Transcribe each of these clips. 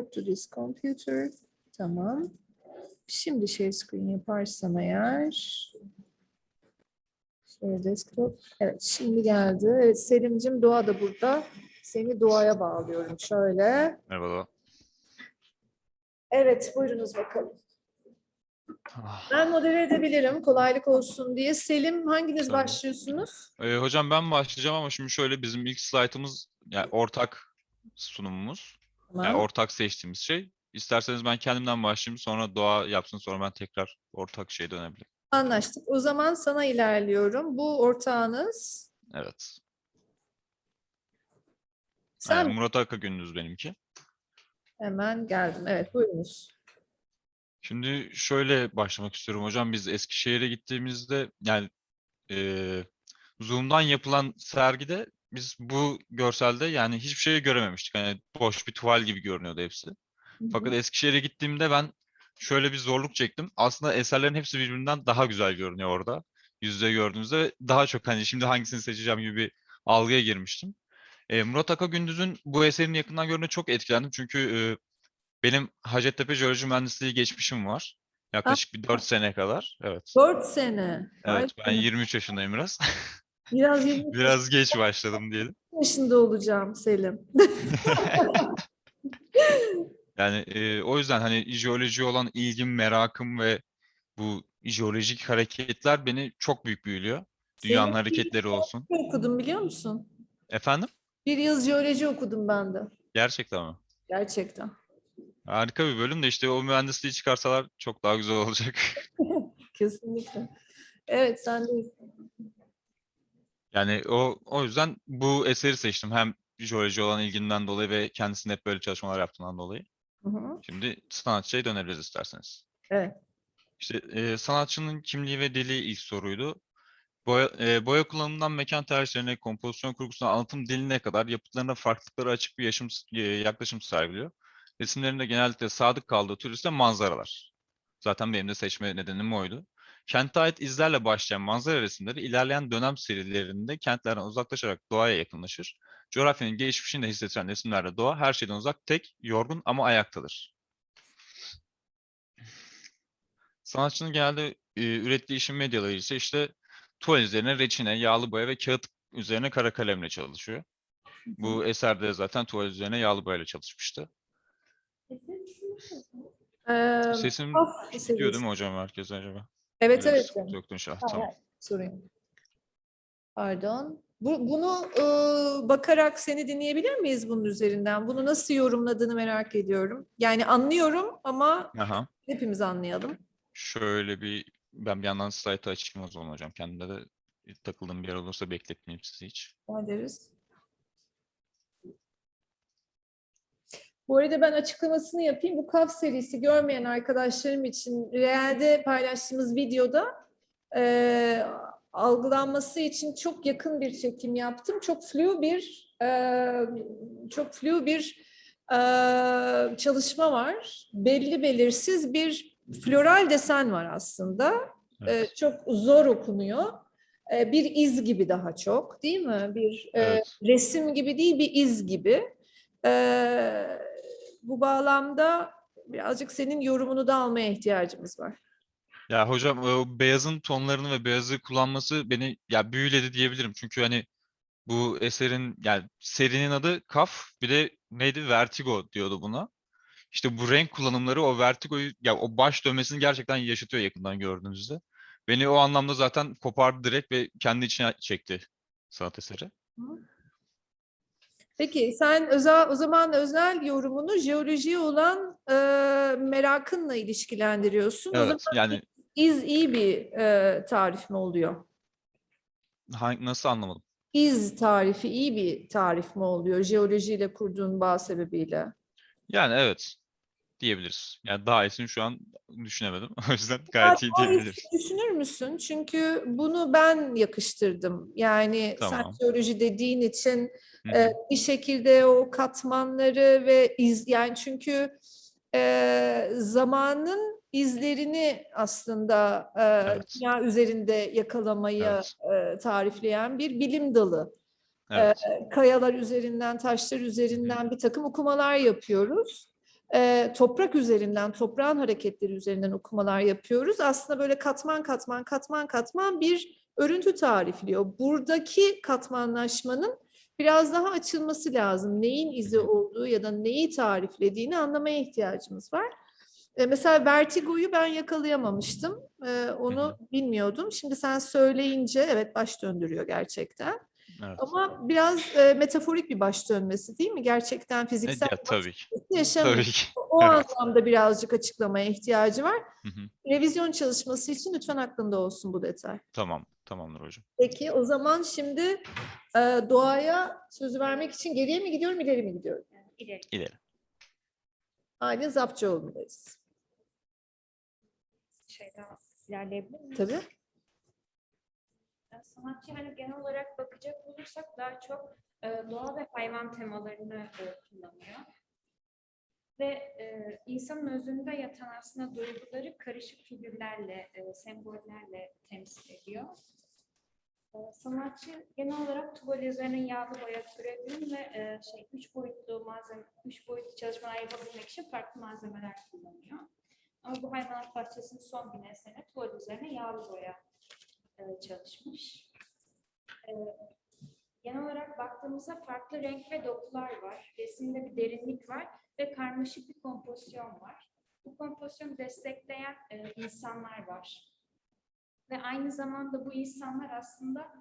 Report to this computer. Tamam. Şimdi share screen yaparsam eğer. Share desktop. Evet şimdi geldi. Evet Selim'cim Doğa da burada. Seni Doğa'ya bağlıyorum. Şöyle. Merhaba. Evet buyurunuz bakalım. Ah. Ben modere edebilirim kolaylık olsun diye. Selim hanginiz Tamam. başlıyorsunuz? Ee, hocam ben başlayacağım ama şimdi şöyle bizim ilk slaytımız yani ortak sunumumuz. Yani Tamam. ortak seçtiğimiz şey. İsterseniz ben kendimden başlayayım sonra Doğa yapsın sonra ben tekrar ortak şey dönebilirim. Anlaştık. O zaman sana ilerliyorum. Bu ortağınız. Evet. Sen Aynen, Murat Aka Gündüz benimki. hemen geldim. Evet buyurunuz. Şimdi şöyle başlamak istiyorum hocam. Biz Eskişehir'e gittiğimizde yani eee Zoom'dan yapılan sergide biz bu görselde yani hiçbir şey görememiştik. Hani boş bir tuval gibi görünüyordu hepsi. Fakat Eskişehir'e gittiğimde ben şöyle bir zorluk çektim. Aslında eserlerin hepsi birbirinden daha güzel görünüyor orada. Yüzde gördüğünüzde daha çok hani şimdi hangisini seçeceğim gibi bir algıya girmiştim. E, Murat Aka Gündüz'ün bu eserini yakından görünce çok etkilendim. Çünkü e, benim Hacettepe Jeoloji Mühendisliği geçmişim var. Yaklaşık bir 4 sene kadar. Evet. Dört sene. Evet ben Ay, 23 yaşındayım biraz. Biraz 20 Biraz geç başladım diyelim. yaşında olacağım Selim. Yani e, o yüzden hani jeoloji olan ilgim, merakım ve bu jeolojik hareketler beni çok büyük büyülüyor. Dünyanın Senin hareketleri olsun. bir okudum biliyor musun? Efendim? Bir yıl jeoloji okudum ben de. Gerçekten mi? Gerçekten. Harika bir bölüm de işte o mühendisliği çıkarsalar çok daha güzel olacak. Kesinlikle. Evet sen de Yani o o yüzden bu eseri seçtim. Hem jeoloji olan ilgimden dolayı ve kendisinin hep böyle çalışmalar yaptığından dolayı. Hı hı. Şimdi sanatçıya dönebiliriz isterseniz. Evet. İşte e, sanatçının kimliği ve dili ilk soruydu. Boya, e, boya kullanımından mekan tercihlerine, kompozisyon kurgusuna, anlatım diline kadar yapıtlarına farklılıkları açık bir yaşam, e, yaklaşım sergiliyor. Resimlerinde genellikle sadık kaldığı tür ise manzaralar. Zaten benim de seçme nedenim oydu. Kente ait izlerle başlayan manzara resimleri ilerleyen dönem serilerinde kentlerden uzaklaşarak doğaya yakınlaşır. Coğrafyanın geçmişini de hissettiren resimlerde doğa her şeyden uzak, tek, yorgun ama ayaktadır. Sanatçının genelde e, ürettiği işin medyaları ise işte tuval üzerine reçine, yağlı boya ve kağıt üzerine kara kalemle çalışıyor. Bu eserde zaten tuval üzerine yağlı boyayla çalışmıştı. Sesim gidiyor değil mi hocam herkese acaba? Evet evet. Yoktu inşallah. Hayır, Tamam. sorayım. Pardon. Bu, bunu e, bakarak seni dinleyebilir miyiz bunun üzerinden? Bunu nasıl yorumladığını merak ediyorum. Yani anlıyorum ama Aha. hepimiz anlayalım. Şöyle bir ben bir yandan slaytı açayım o zaman hocam. Kendimde de takıldığım bir yer olursa bekletmeyeyim sizi hiç. Ne ederiz? Bu arada ben açıklamasını yapayım. Bu KAF serisi görmeyen arkadaşlarım için realde paylaştığımız videoda e, algılanması için çok yakın bir çekim yaptım. Çok flu bir e, çok flu bir e, çalışma var. Belli belirsiz bir floral desen var aslında. Evet. E, çok zor okunuyor. E, bir iz gibi daha çok değil mi? Bir e, Evet. resim gibi değil bir iz gibi. E, bu bağlamda birazcık senin yorumunu da almaya ihtiyacımız var. Ya hocam o beyazın tonlarını ve beyazı kullanması beni ya büyüledi diyebilirim. Çünkü hani bu eserin yani serinin adı Kaf bir de neydi Vertigo diyordu buna. İşte bu renk kullanımları o vertigoyu ya o baş dönmesini gerçekten yaşatıyor yakından gördüğünüzde. Beni o anlamda zaten kopardı direkt ve kendi içine çekti sanat eseri. Peki sen özel, o zaman özel yorumunu jeolojiye olan e, merakınla ilişkilendiriyorsun. O zaman Evet yani iz iyi bir e, tarif mi oluyor? hangi, nasıl anlamadım? İz tarifi iyi bir tarif mi oluyor jeolojiyle kurduğun bağ sebebiyle? Yani evet diyebiliriz. Yani daha iyisini şu an düşünemedim. O yüzden gayet iyi diyebiliriz. Düşünür müsün? Çünkü bunu ben yakıştırdım. Yani Tamam. jeoloji dediğin için e, bir şekilde o katmanları ve iz yani çünkü e, zamanın izlerini aslında e, Evet. dünya üzerinde yakalamayı Evet. e, tarifleyen bir bilim dalı. Evet. kayalar üzerinden, taşlar üzerinden bir takım okumalar yapıyoruz. E, toprak üzerinden, toprağın hareketleri üzerinden okumalar yapıyoruz. Aslında böyle katman katman katman katman bir örüntü tarifliyor. Buradaki katmanlaşmanın biraz daha açılması lazım. Neyin izi olduğu ya da neyi tariflediğini anlamaya ihtiyacımız var. E, mesela vertigoyu ben yakalayamamıştım. E, onu bilmiyordum. Şimdi sen söyleyince evet baş döndürüyor gerçekten. Evet. Ama biraz e, metaforik bir baş dönmesi değil mi? Gerçekten fiziksel ya, tabii yaşamıyor. Tabii ki. O Evet. anlamda birazcık açıklamaya ihtiyacı var. Hı hı. Revizyon çalışması için lütfen aklında olsun bu detay. Tamam. Tamamdır hocam. Peki o zaman şimdi e, doğaya sözü vermek için geriye mi gidiyorum, ileri mi gidiyorum? İleri. İleri. Aylin Zapçıoğlu'ndayız. Şey daha ilerleyebilir miyiz? Tabii. Sanatçı hani genel olarak bakacak olursak daha çok e, doğa ve hayvan temalarını e, kullanıyor. Ve e, insanın özünde yatan aslında duyguları karışık figürlerle, e, sembollerle temsil ediyor. E, sanatçı genel olarak tuval üzerine yağlı boya türevim ve e, şey üç boyutlu malzeme, üç boyutlu çalışmalar yapabilmek için farklı malzemeler kullanıyor. Ama bu hayvanat bahçesinin son bin esene tuval üzerine yağlı boya e, çalışmış. E, genel olarak baktığımızda farklı renk ve dokular var. Resimde bir derinlik var ve karmaşık bir kompozisyon var. Bu kompozisyonu destekleyen e, insanlar var. Ve aynı zamanda bu insanlar aslında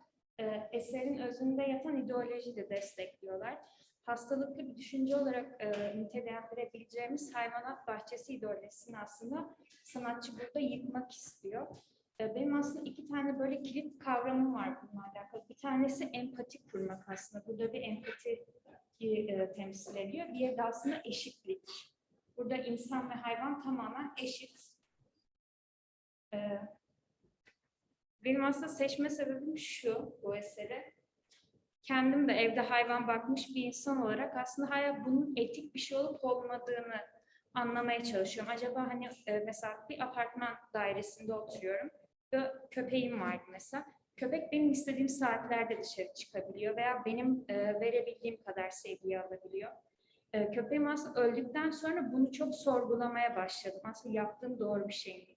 eserin özünde yatan ideolojiyi de destekliyorlar. Hastalıklı bir düşünce olarak e, nitelendirebileceğimiz hayvanat bahçesi ideolojisini aslında sanatçı burada yıkmak istiyor. E, Benim aslında iki tane böyle kilit kavramım var bununla alakalı. Bir tanesi empati kurmak aslında. Burada bir empati e, temsil ediyor. Diğeri de aslında eşitlik. Burada insan ve hayvan tamamen eşit. E, Benim aslında seçme sebebim şu bu eseri. Kendim de evde hayvan bakmış bir insan olarak aslında hayat bunun etik bir şey olup olmadığını anlamaya çalışıyorum. Acaba hani e, mesela bir apartman dairesinde oturuyorum köpeğim vardı mesela. Köpek benim istediğim saatlerde dışarı çıkabiliyor veya benim e, verebildiğim kadar sevgiyi alabiliyor. E, köpeğim aslında öldükten sonra bunu çok sorgulamaya başladım. Aslında yaptığım doğru bir şey mi?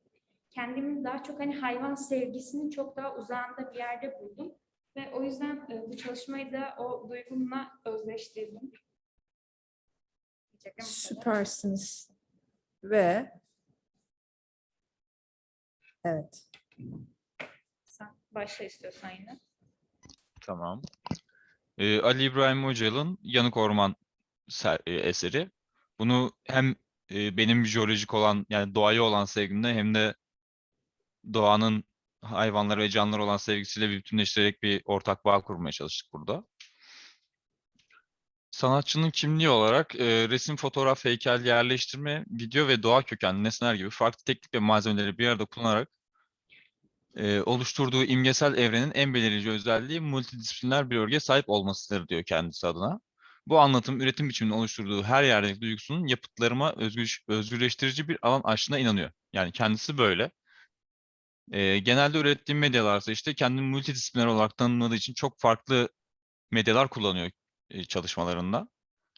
Kendimi daha çok hani hayvan sevgisinin çok daha uzağında bir yerde buldum. Ve o yüzden e, bu çalışmayı da o duygumla özleştirdim. Süpersiniz. Ve evet. Sen başla istiyorsan yine. Tamam. Ee, Ali İbrahim Hoca'nın Yanık Orman e, eseri. Bunu hem e, benim jeolojik olan yani doğaya olan sevgimle hem de doğanın hayvanlara ve canlılara olan sevgisiyle bütünleştirerek bir ortak bağ kurmaya çalıştık burada. Sanatçının kimliği olarak e, resim, fotoğraf, heykel, yerleştirme, video ve doğa kökenli nesneler gibi farklı teknik ve malzemeleri bir arada kullanarak e, oluşturduğu imgesel evrenin en belirleyici özelliği multidisipliner bir örgüye sahip olmasıdır diyor kendisi adına. Bu anlatım üretim biçiminin oluşturduğu her yerdeki duygusunun yapıtlarıma özgür, özgürleştirici bir alan açtığına inanıyor. Yani kendisi böyle. E, genelde ürettiğim medyalarsa işte kendini multidisipliner olarak tanımladığı için çok farklı medyalar kullanıyor e, çalışmalarında.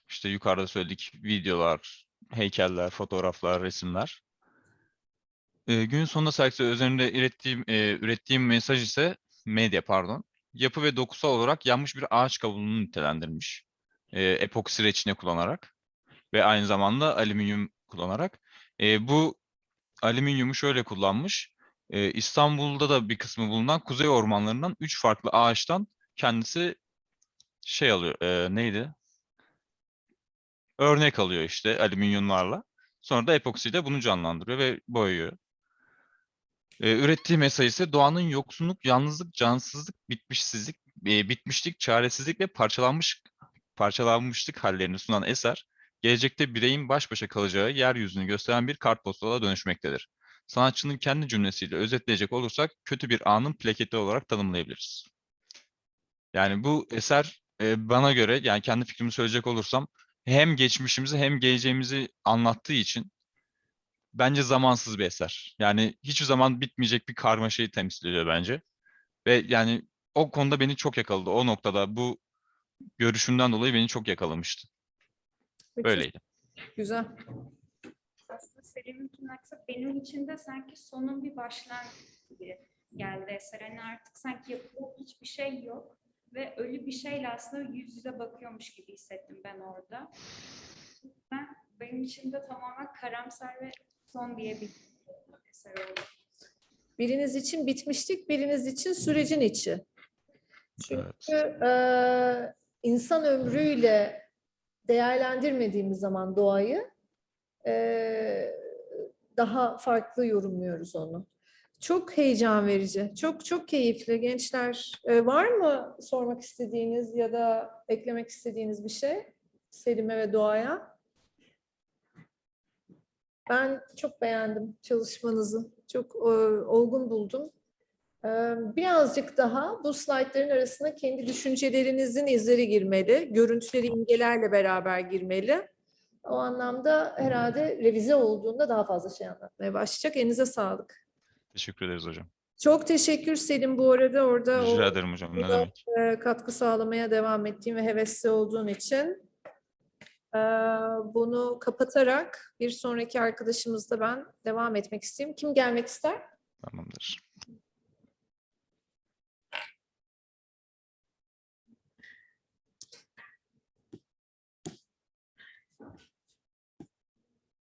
İşte yukarıda söyledik videolar, heykeller, fotoğraflar, resimler. E, günün sonunda sergisi üzerinde ürettiğim, e, ürettiğim mesaj ise medya pardon. Yapı ve dokusal olarak yanmış bir ağaç kabuğunu nitelendirmiş. E, epoksi reçine kullanarak ve aynı zamanda alüminyum kullanarak. E, bu alüminyumu şöyle kullanmış. E, İstanbul'da da bir kısmı bulunan kuzey ormanlarından üç farklı ağaçtan kendisi şey alıyor. e, neydi? Örnek alıyor işte alüminyumlarla. Sonra da epoksiyle bunu canlandırıyor ve boyuyor. E, ürettiği mesaj ise doğanın yoksunluk, yalnızlık, cansızlık, bitmişsizlik, e, bitmişlik, çaresizlik ve parçalanmış parçalanmışlık hallerini sunan eser, gelecekte bireyin baş başa kalacağı yeryüzünü gösteren bir kartpostala dönüşmektedir. Sanatçının kendi cümlesiyle özetleyecek olursak kötü bir anın plaketi olarak tanımlayabiliriz. Yani bu eser e, bana göre yani kendi fikrimi söyleyecek olursam hem geçmişimizi hem geleceğimizi anlattığı için bence zamansız bir eser. Yani hiçbir zaman bitmeyecek bir karmaşayı temsil ediyor bence. Ve yani o konuda beni çok yakaladı. O noktada bu görüşünden dolayı beni çok yakalamıştı. Müthiş, Böyleydi. Güzel. Selim'inkinin aksine benim için de sanki sonun bir başlangıcı gibi geldi eser. Hani artık sanki yapılan hiçbir şey yok ve ölü bir şeyle aslında yüz yüze bakıyormuş gibi hissettim ben orada. Ben, benim için de tamamen karamsar ve son diye bir eser oldu. Biriniz için bitmişlik, biriniz için sürecin içi. Evet. Çünkü eee, insan ömrüyle değerlendirmediğimiz zaman doğayı eee, daha farklı yorumluyoruz onu. Çok heyecan verici, çok çok keyifli gençler. Eee, var mı sormak istediğiniz ya da eklemek istediğiniz bir şey Selim'e ve doğaya? Ben çok beğendim çalışmanızı. Çok eee, olgun buldum. Eee, Birazcık daha bu slaytların arasına kendi düşüncelerinizin izleri girmeli. Görüntüleri imgelerle beraber girmeli. O anlamda herhalde revize olduğunda daha fazla şey anlatmaya başlayacak. Elinize sağlık. Teşekkür ederiz hocam. Çok teşekkür Selim bu arada orada o Rica ederim hocam. Ne demek? e, katkı sağlamaya devam ettiğin ve hevesli olduğun için. Eee, Bunu kapatarak bir sonraki arkadaşımızla ben devam etmek isteyeyim. Kim gelmek ister? Tamamdır.